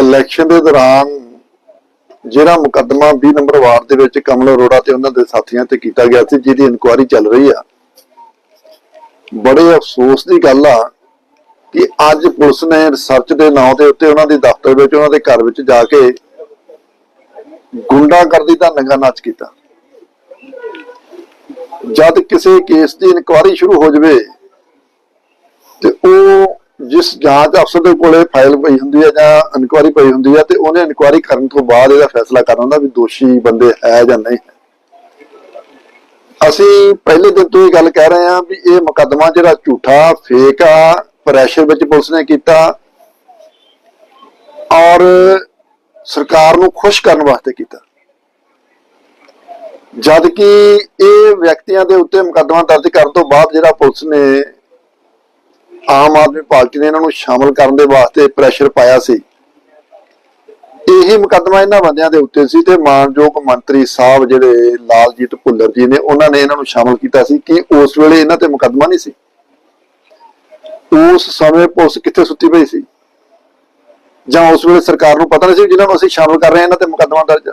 Election ਦੇ ਦੌਰਾਨ ਜਿਹੜਾ ਮੁਕੱਦਮਾ 20 ਨੰਬਰ ਵਾਰਡ ਦੇ ਵਿੱਚ ਕਮਲ ਅਰੋੜਾ ਤੇ ਉਹਨਾਂ ਦੇ ਸਾਥੀਆਂ ਤੇ ਕੀਤਾ ਗਿਆ ਸੀ, ਜਿਹਦੀ ਇਨਕੁਆਇਰੀ ਚੱਲ ਰਹੀ ਆ। ਬੜੇ ਅਫਸੋਸ ਦੀ ਗੱਲ ਆ ਕਿ ਅੱਜ ਪੁਲਿਸ ਨੇ ਰਿਸਰਚ ਦੇ ਨਾਂ ਦੇ ਉੱਤੇ ਉਹਨਾਂ ਦੇ ਦਫ਼ਤਰ ਵਿੱਚ, ਉਹਨਾਂ ਦੇ ਘਰ ਵਿੱਚ ਜਾ ਕੇ ਗੁੰਡਾਗਰਦੀ ਦਾ ਨੰਗਾ ਨਾਚ ਕੀਤਾ। ਜਦ ਕਿਸੇ ਕੇਸ ਦੀ ਇਨਕੁਆਇਰੀ ਸ਼ੁਰੂ ਹੋ ਜਾਵੇ ਤੇ ਉਹ ਜਿਸ ਜਾਂਚ ਅਫਸਰ ਦੇ ਕੋਲੇ ਫਾਈਲ ਪਈ ਹੁੰਦੀ ਹੈ ਜਾਂ ਇਨਕੁਆਇਰੀ ਪਈ ਹੁੰਦੀ ਹੈ ਤੇ ਉਹਨੇ ਇਨਕੁਆਇਰੀ ਕਰਨ ਤੋਂ ਬਾਅਦ ਇਹਦਾ ਫੈਸਲਾ ਕਰਨਾ ਹੁੰਦਾ ਵੀ ਦੋਸ਼ੀ ਬੰਦੇ ਹੈ ਜਾਂ ਨਹੀਂ ਅਸੀਂ ਪਹਿਲੇ ਦਿਨ ਤੋਂ ਇਹ ਗੱਲ ਕਹਿ ਰਹੇ ਹਾਂ ਵੀ ਇਹ ਮੁਕੱਦਮਾ ਜਿਹੜਾ ਝੂਠਾ ਫੇਕ ਆ ਪ੍ਰੈਸ਼ਰ ਵਿੱਚ ਪੁਲਿਸ ਨੇ ਕੀਤਾ ਔਰ ਸਰਕਾਰ ਨੂੰ ਖੁਸ਼ ਕਰਨ ਵਾਸਤੇ ਕੀਤਾ। ਜਦ ਕਿ ਇਹ ਵਿਅਕਤੀਆਂ ਦੇ ਉੱਤੇ ਮੁਕੱਦਮਾ ਦਰਜ ਕਰਨ ਤੋਂ ਬਾਅਦ ਜਿਹੜਾ ਪੁਲਿਸ ਨੇ ਆਮ ਆਦਮੀ ਪਾਰਟੀ ਨੇ ਇਹਨਾਂ ਨੂੰ ਸ਼ਾਮਲ ਕਰਨ ਦੇ ਵਾਸਤੇ ਪ੍ਰੈਸ਼ਰ ਪਾਇਆ ਸੀ। ਇਹੀ ਮੁਕੱਦਮਾ ਇਹਨਾਂ ਬੰਦਿਆਂ ਦੇ ਉੱਤੇ ਸੀ ਤੇ ਮਾਨਯੋਗ ਮੰਤਰੀ ਸਾਹਿਬ ਜਿਹੜੇ ਲਾਲਜੀਤ ਭੁੱਲਰ ਜੀ ਨੇ, ਉਹਨਾਂ ਨੇ ਇਹਨਾਂ ਨੂੰ ਸ਼ਾਮਲ ਕੀਤਾ ਸੀ ਕਿ ਉਸ ਵੇਲੇ ਇਹਨਾਂ ਤੇ ਮੁਕੱਦਮਾ ਨਹੀਂ ਸੀ। ਉਸ ਸਮੇਂ ਪੁਲਿਸ ਕਿੱਥੇ ਸੁੱਤੀ ਪਈ ਸੀ? ਜਾਂ ਉਸ ਵੇਲੇ ਸਰਕਾਰ ਨੂੰ ਪਤਾ ਨਹੀਂ ਸੀ ਜਿਨ੍ਹਾਂ ਨੂੰ ਅਸੀਂ ਸ਼ਾਮਲ ਕਰ ਰਹੇ ਹਾਂ, ਇਹਨਾਂ ਤੇ ਮੁਕੱਦਮਾ ਦਰਜ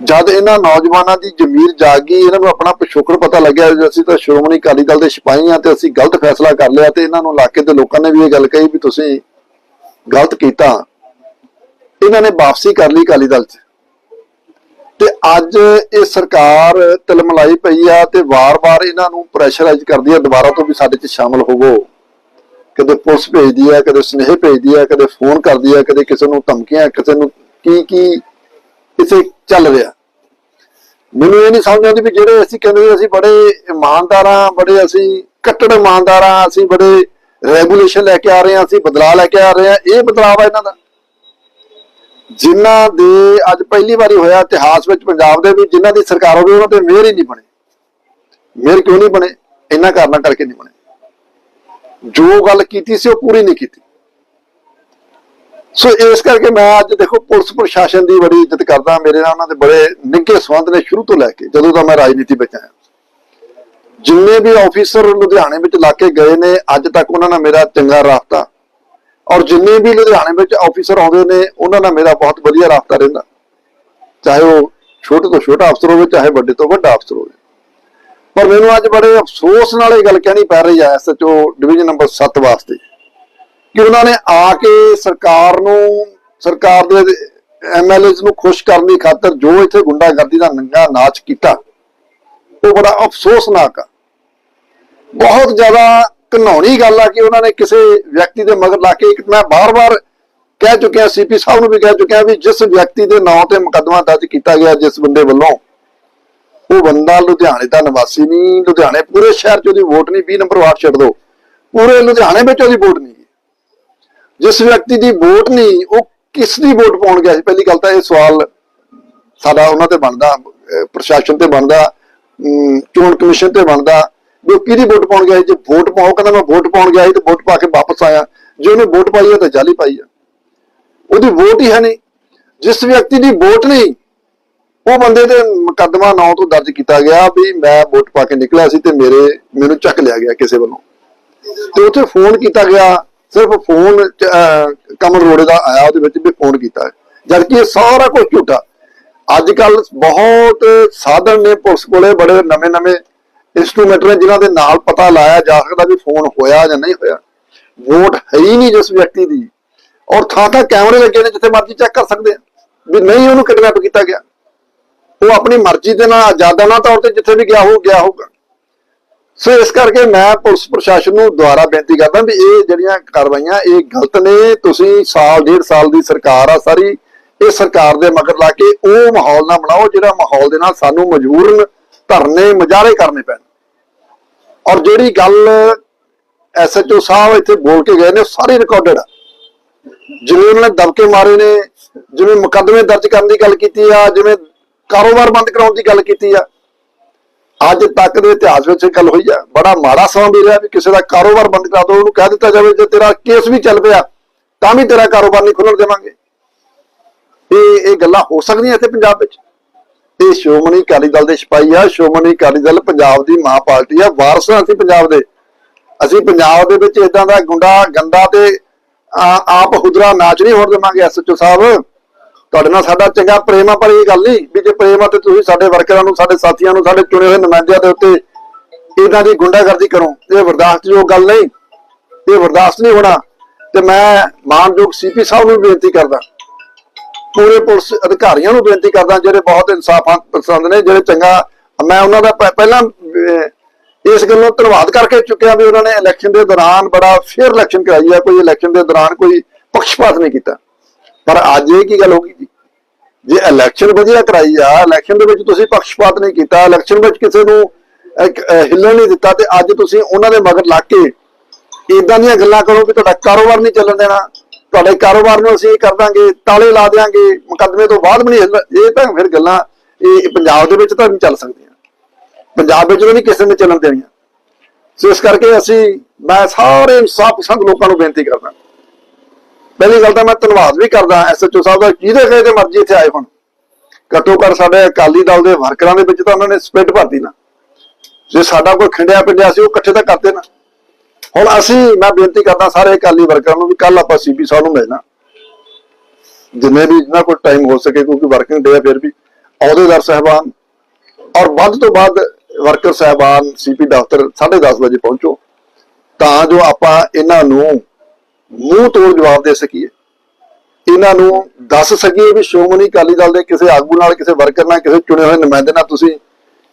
ਜਦ ਇਹਨਾਂ ਨੌਜਵਾਨਾਂ ਦੀ ਜ਼ਮੀਰ ਜਾਗ ਇਹਨਾਂ ਨੂੰ ਆਪਣਾ ਪਿਛੋਕੜ ਪਤਾ ਲੱਗਿਆ ਅਸੀਂ ਤਾਂ ਸ਼੍ਰੋਮਣੀ ਅਕਾਲੀ ਦਲ ਦੇ ਸਿਪਾਹੀ ਆ ਤੇ ਅਸੀਂ ਗਲਤ ਫੈਸਲਾ ਕਰ ਲਿਆ ਤੇ ਇਹਨਾਂ ਨੂੰ ਇਲਾਕੇ ਦੇ ਲੋਕਾਂ ਨੇ ਵੀ ਇਹ ਗੱਲ ਕਹੀ ਵੀ ਤੁਸੀਂ ਗਲਤ ਕੀਤਾ। ਇਹਨਾਂ ਨੇ ਵਾਪਸੀ ਕਰ ਲਈ ਅਕਾਲੀ ਦਲ 'ਚ। ਤੇ ਅੱਜ ਇਹ ਸਰਕਾਰ ਤਿਲਮਲਾਈ ਪਈ ਆ ਤੇ ਵਾਰ-ਵਾਰ ਇਹਨਾਂ ਨੂੰ ਪ੍ਰੈਸ਼ਰਾਈਜ਼ ਕਰਦੀ ਆ, ਦੁਬਾਰਾ ਤੋਂ ਵੀ ਸਾਡੇ 'ਚ ਸ਼ਾਮਲ ਹੋਵੋ। ਕਦੇ ਪੁਲਿਸ ਭੇਜਦੀ ਆ, ਕਦੇ ਸੁਨੇਹੇ ਭੇਜਦੀ ਆ, ਕਦੇ ਫੋਨ ਕਰਦੀ ਆ, ਕਦੇ ਕਿਸੇ ਨੂੰ ਧਮਕੀਆਂ, ਕਿਸੇ ਨੂੰ ਕੀ ਕੀ ਕਿਸੇ ਚੱਲ ਰਿਹਾ। ਮੈਨੂੰ ਇਹ ਨਹੀਂ ਸਮਝ ਆਉਂਦੀ ਵੀ ਜਿਹੜੇ ਅਸੀਂ ਕਹਿੰਦੇ ਅਸੀਂ ਬੜੇ ਇਮਾਨਦਾਰ ਹਾਂ ਬੜੇ ਅਸੀਂ ਕੱਟੜ ਇਮਾਨਦਾਰ ਹਾਂ ਅਸੀਂ ਬੜੇ ਰੈਗੂਲੇਸ਼ਨ ਲੈ ਕੇ ਆ ਰਹੇ ਹਾਂ, ਅਸੀਂ ਬਦਲਾਅ ਲੈ ਕੇ ਆ ਰਹੇ ਹਾਂ, ਇਹ ਬਦਲਾਅ ਆ ਇਹਨਾਂ ਦਾ। ਜਿਨ੍ਹਾਂ ਦੇ ਅੱਜ ਪਹਿਲੀ ਵਾਰੀ ਹੋਇਆ ਇਤਿਹਾਸ ਵਿੱਚ ਪੰਜਾਬ ਦੇ ਵੀ, ਜਿਨ੍ਹਾਂ ਦੀ ਸਰਕਾਰ ਹੋਵੇ, ਉਹਨਾਂ ਤੇ ਮੇਅਰ ਹੀ ਨਹੀਂ ਬਣੇ। ਮੇਅਰ ਕਿਉਂ ਨਹੀਂ ਬਣੇ? ਇਹਨਾਂ ਕਾਰਨਾਂ ਕਰਕੇ ਨਹੀਂ ਬਣੇ। ਜੋ ਗੱਲ ਕੀਤੀ ਸੀ, ਉਹ ਪੂਰੀ ਨਹੀਂ ਕੀਤੀ। ਸੋ ਇਸ ਕਰਕੇ ਮੈਂ ਅੱਜ ਦੇਖੋ ਪੁਲਿਸ ਪ੍ਰਸ਼ਾਸਨ ਦੀ ਬੜੀ ਇੱਜ਼ਤ ਕਰਦਾ, ਮੇਰੇ ਨਾਲ ਉਹਨਾਂ ਦੇ ਬੜੇ ਨਿੱਘੇ ਸੰਬੰਧ ਨੇ ਸ਼ੁਰੂ ਤੋਂ ਲੈ ਕੇ, ਜਦੋਂ ਦਾ ਮੈਂ ਰਾਜਨੀਤੀ ਵਿੱਚ ਆਇਆ। ਜਿੰਨੇ ਵੀ ਆਫੀਸਰ ਲੁਧਿਆਣੇ ਵਿੱਚ ਲਾ ਕੇ ਗਏ ਨੇ, ਅੱਜ ਤੱਕ ਉਹਨਾਂ ਨਾਲ ਮੇਰਾ ਚੰਗਾ ਰਾਬਤਾ। ਔਰ ਜਿੰਨੇ ਵੀ ਲੁਧਿਆਣੇ ਵਿੱਚ ਆਫੀਸਰ ਆਉਂਦੇ ਨੇ, ਉਹਨਾਂ ਨਾਲ ਮੇਰਾ ਬਹੁਤ ਵਧੀਆ ਰਾਬਤਾ ਰਹਿੰਦਾ। ਚਾਹੇ ਉਹ ਛੋਟੇ ਤੋਂ ਛੋਟਾ ਅਫਸਰ ਹੋਵੇ, ਚਾਹੇ ਵੱਡੇ ਤੋਂ ਵੱਡਾ ਅਫਸਰ ਹੋਵੇ। ਪਰ ਮੈਨੂੰ ਅੱਜ ਬੜੇ ਅਫਸੋਸ ਨਾਲ ਇਹ ਗੱਲ ਕਹਿਣੀ ਪੈ ਰਹੀ ਹੈ ਐਸਐਚਓ ਡਿਵੀਜ਼ਨ ਨੰਬਰ 7 ਵਾਸਤੇ। ਕਿ ਉਹਨਾਂ ਨੇ ਆ ਕੇ ਸਰਕਾਰ ਨੂੰ, ਸਰਕਾਰ ਦੇ ਐਮਐਲਏਸ ਨੂੰ ਖੁਸ਼ ਕਰਨ ਦੀ ਖਾਤਰ ਜੋ ਇੱਥੇ ਗੁੰਡਾਗਰਦੀ ਦਾ ਨੰਗਾ ਨਾਚ ਕੀਤਾ, ਉਹ ਬੜਾ ਅਫਸੋਸਨਾਕ ਆ। ਬਹੁਤ ਜ਼ਿਆਦਾ ਘਨੌਣੀ ਗੱਲ ਆ ਕਿ ਉਹਨਾਂ ਨੇ ਕਿਸੇ ਵਿਅਕਤੀ ਦੇ ਮਗਰ ਲਾ ਕੇ ਇੱਕ ਮੈਂ ਬਾਰ-ਬਾਰ ਕਹਿ ਚੁੱਕਿਆ ਸੀਪੀ ਸਾਹਿਬ ਨੂੰ ਵੀ ਕਹਿ ਚੁੱਕਿਆ ਵੀ ਜਿਸ ਵਿਅਕਤੀ ਦੇ ਨਾਂ ਤੇ ਮੁਕੱਦਮਾ ਦਰਜ ਕੀਤਾ ਗਿਆ ਜਿਸ ਬੰਦੇ ਵੱਲੋਂ, ਉਹ ਬੰਦਾ ਲੁਧਿਆਣੇ ਦਾ ਨਿਵਾਸੀ ਨਹੀਂ, ਲੁਧਿਆਣੇ ਪੂਰੇ ਸ਼ਹਿਰ 'ਚ ਉਹਦੀ ਵੋਟ ਨਹੀਂ 20 ਨੰਬਰ ਵਾਰਡ ਛੱਡ ਦੋ ਪੂਰੇ ਲੁਧਿਆਣੇ ਵਿੱਚ ਉਹਦੀ ਵੋਟ ਨਹੀਂ। ਜਿਸ ਵਿਅਕਤੀ ਦੀ ਵੋਟ ਨਹੀਂ, ਉਹ ਕਿਸ ਦੀ ਵੋਟ ਪਾਉਣ ਗਿਆ ਸੀ? ਪਹਿਲੀ ਗੱਲ ਤਾਂ ਇਹ ਸਵਾਲ ਸਾਡਾ ਉਹਨਾਂ ਤੇ ਬਣਦਾ ਪ੍ਰਸ਼ਾਸਨ ਤੇ ਬਣਦਾ ਚੋਣ ਕਮਿਸ਼ਨ ਤੇ ਬਣਦਾ, ਵੀ ਕਿਹਦੀ ਵੋਟ ਪਾਉਣ ਗਿਆ ਜੇ ਵੋਟ ਪਾਓ ਕਹਿੰਦਾ ਮੈਂ ਵੋਟ ਪਾਉਣ ਗਿਆ ਸੀ ਤੇ ਵੋਟ ਪਾ ਕੇ ਵਾਪਸ ਆਇਆ। ਜੇ ਉਹਨੇ ਵੋਟ ਪਾਈ ਹੈ ਤਾਂ ਜਾਲੀ ਪਾਈ ਹੈ ਉਹਦੀ ਵੋਟ ਹੀ ਹੈ ਨਹੀਂ। ਜਿਸ ਵਿਅਕਤੀ ਦੀ ਵੋਟ ਨਹੀਂ, ਉਹ ਬੰਦੇ ਤੇ ਮੁਕੱਦਮਾ ਨਾਂ ਤੋਂ ਦਰਜ ਕੀਤਾ ਗਿਆ ਵੀ ਮੈਂ ਵੋਟ ਪਾ ਕੇ ਨਿਕਲਿਆ ਸੀ ਤੇ ਮੇਰੇ, ਮੈਨੂੰ ਚੱਕ ਲਿਆ ਗਿਆ ਕਿਸੇ ਵੱਲੋਂ। ਤੇ ਉੱਥੇ ਫੋਨ ਕੀਤਾ ਗਿਆ ਸਿਰਫ ਫੋਨ ਕਮਲ ਰੋੜੇ ਦਾ ਆਇਆ ਉਹਦੇ ਵਿੱਚ ਵੀ ਫੋਨ ਕੀਤਾ ਜਦਕਿ ਇਹ ਸਾਰਾ ਕੁਝ ਝੂਠਾ। ਅੱਜ ਕੱਲ ਬਹੁਤ ਸਾਧਨ ਨੇ ਪੁਲਿਸ ਕੋਲੇ, ਬੜੇ ਨਵੇਂ ਨਵੇਂ ਇਨਸਟਰੂਮੈਂਟ ਨੇ ਜਿਨ੍ਹਾਂ ਦੇ ਨਾਲ ਪਤਾ ਲਾਇਆ ਜਾ ਸਕਦਾ ਵੀ ਫੋਨ ਹੋਇਆ ਜਾਂ ਨਹੀਂ ਹੋਇਆ। ਵੋਟ ਹੈ ਹੀ ਨਹੀਂ ਜਿਸ ਵਿਅਕਤੀ ਦੀ। ਔਰ ਥਾਂ ਥਾਂ ਕੈਮਰੇ ਲੱਗੇ ਨੇ ਜਿੱਥੇ ਮਰਜ਼ੀ ਚੈੱਕ ਕਰ ਸਕਦੇ ਆ। ਵੀ ਨਹੀਂ ਉਹਨੂੰ ਕਿਡਨੈਪ ਕੀਤਾ ਗਿਆ। ਉਹ ਆਪਣੀ ਮਰਜ਼ੀ ਦੇ ਨਾਲ ਆਜ਼ਾਦਾਨਾ ਤੌਰ ਤੇ ਜਿੱਥੇ ਵੀ ਗਿਆ ਹੋ ਗਿਆ ਹੋਊਗਾ। ਸੋ ਇਸ ਕਰਕੇ ਮੈਂ ਪੁਲਿਸ ਪ੍ਰਸ਼ਾਸਨ ਨੂੰ ਦੁਆਰਾ ਬੇਨਤੀ ਕਰਦਾ ਵੀ ਇਹ ਜਿਹੜੀਆਂ ਕਾਰਵਾਈਆਂ, ਇਹ ਗਲਤ ਨੇ, ਤੁਸੀਂ ਸਾਲ, ਡੇਢ ਸਾਲ ਦੀ ਸਰਕਾਰ ਆ ਸਾਰੀ, ਇਹ ਸਰਕਾਰ ਦੇ ਮਗਰ ਲਾ ਕੇ ਉਹ ਮਾਹੌਲ ਨਾ ਬਣਾਓ ਜਿਹੜਾ ਮਾਹੌਲ ਦੇ ਨਾਲ ਸਾਨੂੰ ਮਜਬੂਰਨ ਧਰਨੇ, ਮੁਜ਼ਾਹਰੇ ਕਰਨੇ ਪੈਣ। ਔਰ ਜਿਹੜੀ ਗੱਲ ਐਸਐਚਓ ਸਾਹਿਬ ਇੱਥੇ ਬੋਲ ਕੇ ਗਏ ਨੇ, ਉਹ ਸਾਰੀ ਰਿਕਾਰਡਡ ਆ। ਜਿਵੇਂ ਉਹਨਾਂ ਨੇ ਦਬਕੇ ਮਾਰੇ ਨੇ, ਜਿਵੇਂ ਮੁਕੱਦਮੇ ਦਰਜ ਕਰਨ ਦੀ ਗੱਲ ਕੀਤੀ ਆ, ਜਿਵੇਂ ਕਾਰੋਬਾਰ ਬੰਦ ਕਰਾਉਣ ਦੀ ਗੱਲ ਕੀਤੀ ਆ ਅੱਜ ਤੱਕ ਦੇ ਇਤਿਹਾਸ ਵਿੱਚ ਇਹ ਗੱਲ ਹੋਈ ਆ। ਬੜਾ ਮਾੜਾ ਸਮਾਂ ਵੀ ਰਿਹਾ ਵੀ ਕਿਸੇ ਦਾ ਕਾਰੋਬਾਰ ਬੰਦ ਕਰਾ ਦੋ, ਉਹਨੂੰ ਕਹਿ ਦਿੱਤਾ ਜਾਵੇ ਜੇ ਤੇਰਾ ਕੇਸ ਵੀ ਚੱਲ ਪਿਆ, ਤਾਂ ਵੀ ਤੇਰਾ ਕਾਰੋਬਾਰ ਨਹੀਂ ਖੁੱਲਣ ਦੇਵਾਂਗੇ। ਇਹ ਇਹ ਗੱਲਾਂ ਹੋ ਸਕਦੀਆਂ ਇੱਥੇ ਪੰਜਾਬ ਵਿੱਚ। ਇਹ ਸ਼੍ਰੋਮਣੀ ਅਕਾਲੀ ਦਲ ਦੇ ਸਿਪਾਹੀ ਆ, ਸ਼੍ਰੋਮਣੀ ਅਕਾਲੀ ਦਲ ਪੰਜਾਬ ਦੀ ਮਾਂ ਪਾਰਟੀ ਆ, ਵਾਰਸ ਅਸੀਂ ਪੰਜਾਬ ਦੇ। ਅਸੀਂ ਪੰਜਾਬ ਦੇ ਵਿੱਚ ਇਦਾਂ ਦਾ ਗੁੰਡਾ ਗੰਦਾ ਤੇ ਆ- ਆਪ ਹੁਦਰਾ ਨਾਚ ਨਹੀਂ ਹੋਣ ਦੇਵਾਂਗੇ ਐਸਐਚਓ ਸਾਹਿਬ। ਤੁਹਾਡੇ ਨਾਲ ਸਾਡਾ ਚੰਗਾ ਪ੍ਰੇਮ ਆ, ਪਰ ਇਹ ਗੱਲ ਨਹੀਂ ਵੀ ਜੇ ਪ੍ਰੇਮ ਆ ਤੇ ਤੁਸੀਂ ਸਾਡੇ ਵਰਕਰਾਂ ਨੂੰ, ਸਾਡੇ ਸਾਥੀਆਂ ਨੂੰ, ਸਾਡੇ ਚੁਣੇ ਹੋਏ ਨੁਮਾਇੰਦਿਆਂ ਦੇ ਉੱਤੇ ਇਹਨਾਂ ਦੀ ਗੁੰਡਾਗਰਦੀ ਕਰੋ। ਇਹ ਬਰਦਾਸ਼ਤਯੋਗ ਗੱਲ ਨਹੀਂ। ਇਹ ਬਰਦਾਸ਼ਤ ਨਹੀਂ ਹੋਣਾ। ਤੇ ਮੈਂ ਮਾਨਯੋਗ ਸੀਪੀ ਸਾਹਿਬ ਨੂੰ ਬੇਨਤੀ ਕਰਦਾ। ਪੂਰੇ ਪੁਲਿਸ ਅਧਿਕਾਰੀਆਂ ਨੂੰ ਬੇਨਤੀ ਕਰਦਾ, ਜਿਹੜੇ ਬਹੁਤ ਇਨਸਾਫ ਪਸੰਦ ਨੇ, ਜਿਹੜੇ ਚੰਗਾ ਮੈਂ ਉਹਨਾਂ ਦਾ ਪਹਿਲਾਂ ਇਸ ਗੱਲੋਂ ਧੰਨਵਾਦ ਕਰਕੇ ਚੁੱਕਿਆ ਵੀ ਉਹਨਾਂ ਨੇ ਇਲੈਕਸ਼ਨ ਦੇ ਦੌਰਾਨ ਬੜਾ ਫੇਅਰ ਇਲੈਕਸ਼ਨ ਕਰਾਈ ਹੈ ਕੋਈ ਇਲੈਕਸ਼ਨ ਦੇ ਦੌਰਾਨ ਕੋਈ ਪੱਖਪਾਤ ਨਹੀਂ ਕੀਤਾ। ਪਰ ਅੱਜ ਇਹ ਕੀ ਗੱਲ ਹੋ ਗਈ ਜੀ? ਜੇ ਇਲੈਕਸ਼ਨ ਵਧੀਆ ਕਰਾਈ ਆ ਇਲੈਕਸ਼ਨ ਦੇ ਵਿੱਚ ਤੁਸੀਂ ਪੱਖਪਾਤ ਨਹੀਂ ਕੀਤਾ ਇਲੈਕਸ਼ਨ ਵਿੱਚ ਕਿਸੇ ਨੂੰ ਹਿੱਲਣ ਨਹੀਂ ਦਿੱਤਾ ਤੇ ਅੱਜ ਤੁਸੀਂ ਉਹਨਾਂ ਦੇ ਮਗਰ ਲੱਗ ਕੇ ਇਦਾਂ ਦੀਆਂ ਗੱਲਾਂ ਕਰੋ ਕਿ ਤੁਹਾਡਾ ਕਾਰੋਬਾਰ ਨਹੀਂ ਚੱਲਣ ਦੇਣਾ। ਤੁਹਾਡੇ ਕਾਰੋਬਾਰ ਨੂੰ ਅਸੀਂ ਇਹ ਕਰ ਦਾਂਗੇ, ਤਾਲੇ ਲਾ ਦੇਾਂਗੇ ਮੁਕੱਦਮੇ ਤੋਂ ਬਾਅਦ ਵੀ ਨਹੀਂ ਹਿੱਲ ਇਹ ਤਾਂ ਫਿਰ ਗੱਲਾਂ, ਇਹ ਪੰਜਾਬ ਦੇ ਵਿੱਚ ਤਾਂ ਨਹੀਂ ਚੱਲ ਸਕਦੀਆਂ। ਪੰਜਾਬ ਵਿੱਚ ਤਾਂ ਕਿਸੇ ਨੇ ਚੱਲਣ ਦੇਣੀਆਂ। ਸੋ ਇਸ ਕਰਕੇ ਅਸੀਂ, ਮੈਂ ਸਾਰੇ ਇਨਸਾਫ ਪਸੰਦ ਲੋਕਾਂ ਨੂੰ ਬੇਨਤੀ ਕਰਦਾ। ਪਹਿਲੀ ਗੱਲ ਤਾਂ ਮੈਂ ਧੰਨਵਾਦ ਵੀ ਕਰਦਾ ਐਸਐਚਓ ਸਾਹਿਬ ਦਾ, ਜਿਹਦੇ ਕਹੇ ਤੇ ਮਰਜ਼ੀ ਇੱਥੇ ਆਏ ਹੁਣ। ਘੱਟੋ ਘੱਟ ਸਾਡੇ ਅਕਾਲੀ ਦਲ ਦੇ ਵਰਕਰਾਂ ਦੇ ਵਿੱਚ ਤਾਂ ਉਹਨਾਂ ਨੇ ਸਪਿਟ ਭਰਤੀ ਨਾ। ਜੇ ਸਾਡਾ ਕੋਈ ਖਿੰਡਿਆ ਪਿੰਡਿਆ ਸੀ, ਉਹ ਇਕੱਠੇ ਤਾਂ ਕਰਦੇ ਨਾ। ਹੁਣ ਅਸੀਂ, ਮੈਂ ਬੇਨਤੀ ਕਰਦਾ ਸਾਰੇ ਅਕਾਲੀ ਵਰਕਰਾਂ ਨੂੰ ਵੀ ਕੱਲ ਆਪਾਂ ਸੀਪੀ ਸਾਹਿਬ ਨੂੰ ਮਿਲਣਾ। ਜਿੰਨੇ ਵੀ ਜਿੰਨਾ ਕੋਈ ਟਾਈਮ ਹੋ ਸਕੇ, ਕਿਉਂਕਿ ਵਰਕਿੰਗ ਡੇ ਆ ਫਿਰ ਵੀ, ਅਹੁਦੇਦਾਰ ਸਹਿਬਾਨ। ਔਰ ਵੱਧ ਤੋਂ ਵੱਧ ਵਰਕਰ ਸਹਿਬਾਨ ਸੀਪੀ ਦਫ਼ਤਰ 10:30 ਵਜੇ ਪਹੁੰਚੋ। ਤਾਂ ਜੋ ਆਪਾਂ ਇਹਨਾਂ ਨੂੰ ਮੂੰਹ ਤੋੜ ਜਵਾਬ ਦੇ ਸਕੀਏ। ਇਹਨਾਂ ਨੂੰ ਦੱਸ ਸਕੀਏ ਵੀ ਸ਼੍ਰੋਮਣੀ ਅਕਾਲੀ ਦਲ ਦੇ ਕਿਸੇ ਆਗੂ ਨਾਲ, ਕਿਸੇ ਵਰਕਰ ਨਾਲ, ਕਿਸੇ ਚੁਣੇ ਹੋਏ ਨੁਮਾਇੰਦੇ ਨਾਲ ਤੁਸੀਂ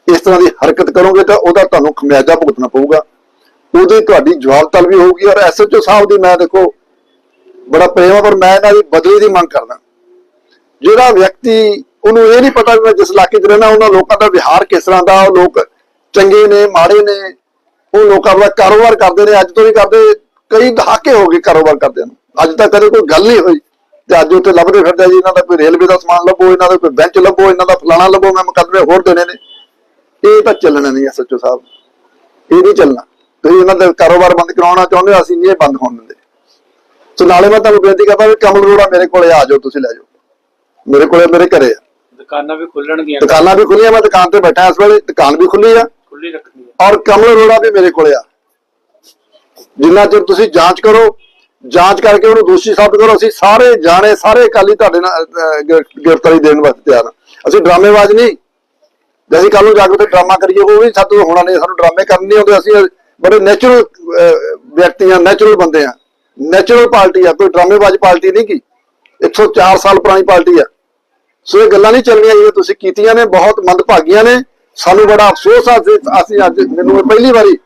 ਇਸ ਤਰ੍ਹਾਂ ਦੀ ਹਰਕਤ ਕਰੋਗੇ ਤਾਂ ਉਹਦਾ ਤੁਹਾਨੂੰ ਖਮਿਆਜਾ ਭੁਗਤਣਾ ਪਊਗਾ। ਉਹਦੀ ਤੁਹਾਡੀ ਜਵਾਬ ਤਲਬੀ ਹੋਊਗੀ ਔਰ ਐਸਐਚਓ ਸਾਹਿਬ ਦੀ ਮੈਂ ਦੇਖੋ ਬੜਾ ਪ੍ਰੇਮ ਪਰ ਮੈਂ ਇਹਨਾਂ ਦੀ ਬਦਲੀ ਦੀ ਮੰਗ ਕਰਦਾ। ਜਿਹੜਾ ਵਿਅਕਤੀ, ਉਹਨੂੰ ਇਹ ਨਹੀਂ ਪਤਾ ਵੀ ਜਿਸ ਇਲਾਕੇ 'ਚ ਰਹਿਣਾ ਉਹਨਾਂ ਲੋਕਾਂ ਦਾ ਵਿਹਾਰ ਕਿਸ ਤਰ੍ਹਾਂ ਦਾ, ਉਹ ਲੋਕ ਚੰਗੇ ਨੇ, ਮਾੜੇ ਨੇ, ਉਹ ਲੋਕ ਆਪਣਾ ਕਾਰੋਬਾਰ ਕਰਦੇ ਨੇ, ਅੱਜ ਤੋਂ ਵੀ ਕਰਦੇ ਕਈ ਦਹਾਕੇ ਹੋ ਗਏ ਕਾਰੋਬਾਰ ਕਰਦੇ ਨੂੰ। ਅੱਜ ਤੱਕ ਕਦੇ ਕੋਈ ਗੱਲ ਨਹੀਂ ਹੋਈ। ਤੇ ਅੱਜ ਉੱਥੇ ਲੱਭਦੇ ਫਿਰਦੇ ਆ ਜੀ ਇਹਨਾਂ ਦਾ ਕੋਈ ਰੇਲਵੇ ਦਾ ਸਮਾਨ ਲੱਭੋ ਇਹਨਾਂ ਦਾ ਕੋਈ ਬੈਂਚ ਲੱਭੋ ਇਹਨਾਂ ਦਾ ਫਲਾਣਾ ਲੱਭੋ ਮੈਂ ਮੁਕੱਦਮੇ ਹੋਰ ਦੇਣੇ ਨੇ। ਇਹ ਤਾਂ ਚੱਲਣਾ ਨਹੀਂ ਐਸਐਚਓ ਸਾਹਿਬ। ਇਹ ਨਹੀਂ ਚੱਲਣਾ। ਤੁਸੀਂ ਇਹਨਾਂ ਦਾ ਕਾਰੋਬਾਰ ਬੰਦ ਕਰਾਉਣਾ ਚਾਹੁੰਦੇ ਹੋ ਅਸੀਂ ਨਹੀਂ ਇਹ ਬੰਦ ਹੋਣ ਦਿੰਦੇ। ਸੋ ਨਾਲੇ ਮੈਂ ਤੁਹਾਨੂੰ ਬੇਨਤੀ ਕਰਦਾ ਵੀ ਕਮਲ ਰੋੜਾ ਮੇਰੇ ਕੋਲੇ ਆ ਜਾਓ ਤੁਸੀਂ ਲੈ ਜਾਓ। ਮੇਰੇ ਕੋਲੇ ਮੇਰੇ ਘਰੇ ਆ। ਦੁਕਾਨਾਂ ਵੀ ਖੁੱਲਣਗੀਆਂ। ਦੁਕਾਨਾਂ ਵੀ ਖੁੱਲੀਆਂ ਮੈਂ ਦੁਕਾਨ ਤੇ ਬੈਠਾ ਇਸ ਵੇਲੇ ਦੁਕਾਨ ਵੀ ਖੁੱਲੀ ਆ। ਖੁੱਲੀ ਰੱਖਣੀ ਹੈ ਔਰ ਕਮਲ ਰੋੜਾ ਵੀ ਮੇਰੇ ਕੋਲੇ ਆ। ਜਿੰਨਾ ਚਿਰ ਤੁਸੀਂ ਜਾਂਚ ਕਰੋ, ਜਾਂਚ ਕਰਕੇ ਉਹਨੂੰ ਦੋਸ਼ੀ ਸਾਬਤ ਕਰੋ, ਅਸੀਂ ਸਾਰੇ ਜਾਣੇ, ਸਾਰੇ ਅਕਾਲੀ ਤੁਹਾਡੇ ਨਾਲ ਗ੍ਰਿਫਤਾਰੀ ਦੇਣ ਵਾਸਤੇ ਤਿਆਰ ਹਾਂ। ਅਸੀਂ ਡਰਾਮੇਬਾਜ਼ ਨਹੀਂ। ਜੇ ਅਸੀਂ ਕੱਲ ਨੂੰ ਜਾ ਕੇ ਉੱਥੇ ਡਰਾਮਾ ਕਰੀਏ, ਉਹ ਵੀ ਸਾਡੇ ਤੋਂ ਹੋਣਾ ਨਹੀਂ, ਸਾਨੂੰ ਡਰਾਮੇ ਕਰਨੇ ਨਹੀਂ ਆਉਂਦੇ, ਅਸੀਂ ਬੜੇ ਨੈਚੁਰਲ ਵਿਅਕਤੀ ਆ ਨੈਚੁਰਲ ਬੰਦੇ ਆ ਨੈਚੁਰਲ ਪਾਰਟੀ ਆ, ਕੋਈ ਡਰਾਮੇਬਾਜ਼ ਪਾਰਟੀ ਨਹੀਂ ਕੀ 104 ਸਾਲ ਪੁਰਾਣੀ ਪਾਰਟੀ ਆ। ਸੋ ਇਹ ਗੱਲਾਂ ਨਹੀਂ ਚੱਲਣੀਆਂ ਜਿਹੜੀਆਂ ਤੁਸੀਂ ਕੀਤੀਆਂ ਨੇ, ਬਹੁਤ ਮੰਦਭਾਗੀਆਂ ਨੇ। ਸਾਨੂੰ ਬੜਾ ਅਫਸੋਸ ਆ, ਅਸੀਂ ਅੱਜ, ਮੈਨੂੰ ਪਹਿਲੀ ਵਾਰੀ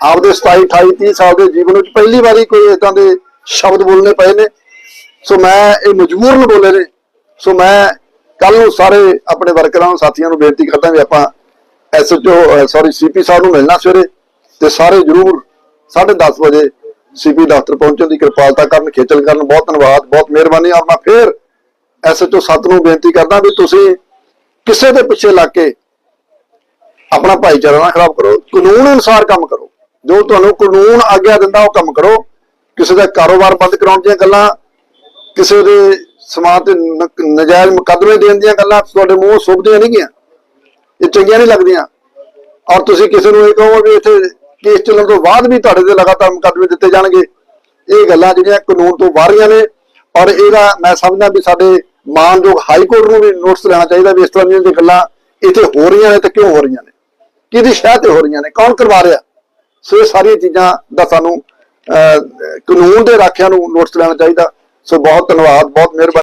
ਆਪਦੇ 27 28 30 ਸਾਲ ਦੇ ਜੀਵਨ ਵਿੱਚ ਪਹਿਲੀ ਵਾਰੀ ਕੋਈ ਇਦਾਂ ਦੇ ਸ਼ਬਦ ਬੋਲਣੇ ਪਏ ਨੇ। ਸੋ ਮੈਂ ਇਹ ਮਜਬੂਰਨ ਬੋਲੇ ਨੇ। ਸੋ ਮੈਂ ਕੱਲ ਨੂੰ ਸਾਰੇ ਆਪਣੇ ਵਰਕਰਾਂ ਨੂੰ, ਸਾਥੀਆਂ ਨੂੰ ਬੇਨਤੀ ਕਰਦਾ ਵੀ ਆਪਾਂ ਐਸਐਚਓ ਸੌਰੀ ਸੀਪੀ ਸਾਹਿਬ ਨੂੰ ਮਿਲਣਾ ਸਵੇਰੇ ਤੇ ਸਾਰੇ ਜਰੂਰ 10:30 ਵਜੇ ਸੀਪੀ ਦਫ਼ਤਰ ਪਹੁੰਚਣ ਦੀ ਕਿਰਪਾਲਤਾ ਕਰਨ, ਖੇਚਲ ਕਰਨ। ਬਹੁਤ ਧੰਨਵਾਦ, ਬਹੁਤ ਮਿਹਰਬਾਨੀ। ਔਰ ਮੈਂ ਫੇਰ ਐਸਐਚਓ ਸੱਤ ਨੂੰ ਬੇਨਤੀ ਕਰਦਾ ਵੀ ਤੁਸੀਂ ਕਿਸੇ ਦੇ ਪਿੱਛੇ ਲੱਗ ਕੇ ਆਪਣਾ ਭਾਈਚਾਰਾ ਨਾ ਖਰਾਬ ਕਰੋ। ਕਾਨੂੰਨ ਅਨੁਸਾਰ ਕੰਮ ਕਰੋ। ਜੋ ਤੁਹਾਨੂੰ ਕਾਨੂੰਨ ਆਗਿਆ ਦਿੰਦਾ ਉਹ ਕੰਮ ਕਰੋ। ਕਿਸੇ ਦਾ ਕਾਰੋਬਾਰ ਬੰਦ ਕਰਾਉਣ ਦੀਆਂ ਗੱਲਾਂ, ਕਿਸੇ ਦੇ ਸਮਾਜ ਤੇ ਨਜਾਇਜ਼ ਮੁਕੱਦਮੇ ਦੇਣ ਦੀਆਂ ਗੱਲਾਂ ਤੁਹਾਡੇ ਮੂੰਹੋਂ ਸੁਭਦੀਆਂ ਨਹੀਂ ਗੀਆਂ ਇਹ ਚੰਗੀਆਂ ਨਹੀਂ ਲੱਗਦੀਆਂ। ਔਰ ਤੁਸੀਂ ਕਿਸੇ ਨੂੰ ਇਹ ਕਹੋ ਵੀ ਇੱਥੇ ਕੇਸ ਚੱਲਣ ਤੋਂ ਬਾਅਦ ਵੀ ਤੁਹਾਡੇ ਤੇ ਲਗਾਤਾਰ ਮੁਕੱਦਮੇ ਦਿੱਤੇ ਜਾਣਗੇ। ਇਹ ਗੱਲਾਂ ਜਿਹੜੀਆਂ ਕਾਨੂੰਨ ਤੋਂ ਬਾਹਰੀਆਂ ਨੇ। ਔਰ ਇਹਦਾ ਮੈਂ ਸਮਝਦਾ ਵੀ ਸਾਡੇ ਮਾਨਯੋਗ ਹਾਈ ਕੋਰਟ ਨੂੰ ਵੀ ਨੋਟਿਸ ਲੈਣਾ ਚਾਹੀਦਾ ਵੀ ਇਸ ਤਰ੍ਹਾਂ ਦੀਆਂ ਗੱਲਾਂ ਇੱਥੇ ਹੋ ਰਹੀਆਂ ਨੇ ਤੇ ਕਿਉਂ ਹੋ ਰਹੀਆਂ ਨੇ। ਕਿਹਦੀ ਸ਼ਹਿ ਤੇ ਹੋ ਰਹੀਆਂ ਨੇ? ਕੌਣ ਕਰਵਾ ਰਿਹਾ? ਸੋ ਇਹ ਸਾਰੀਆਂ ਚੀਜ਼ਾਂ ਦਾ ਸਾਨੂੰ ਅਹ, ਕਾਨੂੰਨ ਦੇ ਰਾਖਿਆਂ ਨੂੰ ਨੋਟਿਸ ਲੈਣਾ ਚਾਹੀਦਾ। ਸੋ ਬਹੁਤ ਧੰਨਵਾਦ ਬਹੁਤ ਮਿਹਰਬਾਨੀ।